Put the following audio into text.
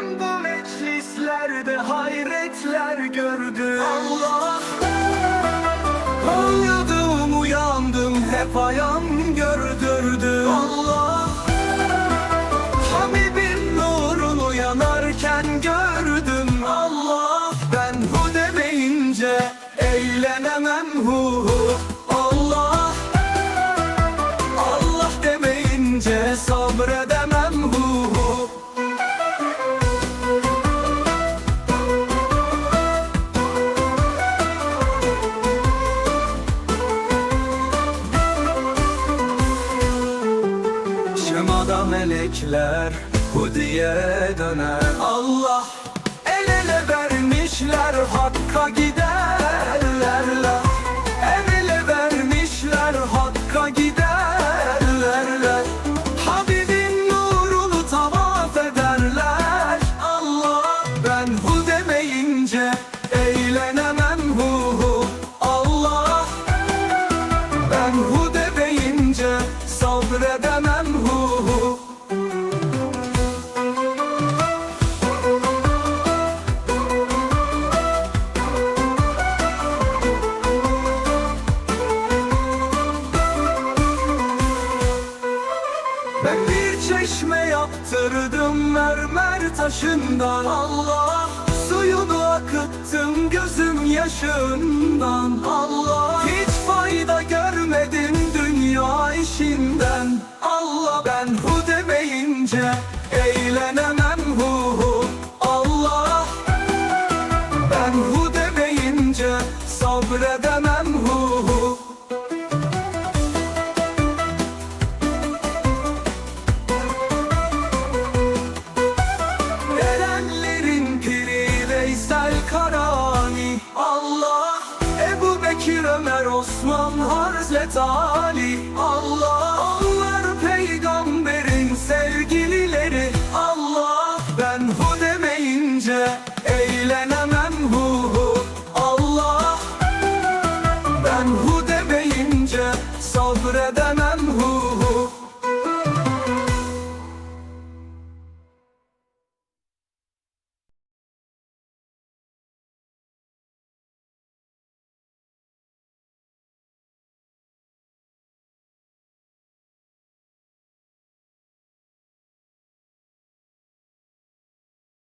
Ben bu meclislerde hayretler gördüm Allah Uyudum uyandım hep ayağım gördürdü. Allah Habibin nurunu yanarken gördüm. Allah Ben hu demeyince eğlenemem hu hu. Allah Allah demeyince sabredemem Şemada melekler hu diye döner. Allah el ele vermişler hakka giderler la El ele vermişler hakka giderler la Habibin nurunu tavaf ederler. Allah ben hu demeyince çeşme yaptırdım mermer taşından Allah Suyunu akıttım gözüm yaşından. Allah Hiç fayda görmedim dünya işinden. Allah ben hu demeyince eğlenemem hu hu. Allah ben hu demeyince sabredemem hu Hazreti Ali Allah. Onlar peygamberin sevgilileri. Allah Ben hu demeyince eğlenemem hu hu. Allah Ben hu demeyince sabredemem hu hu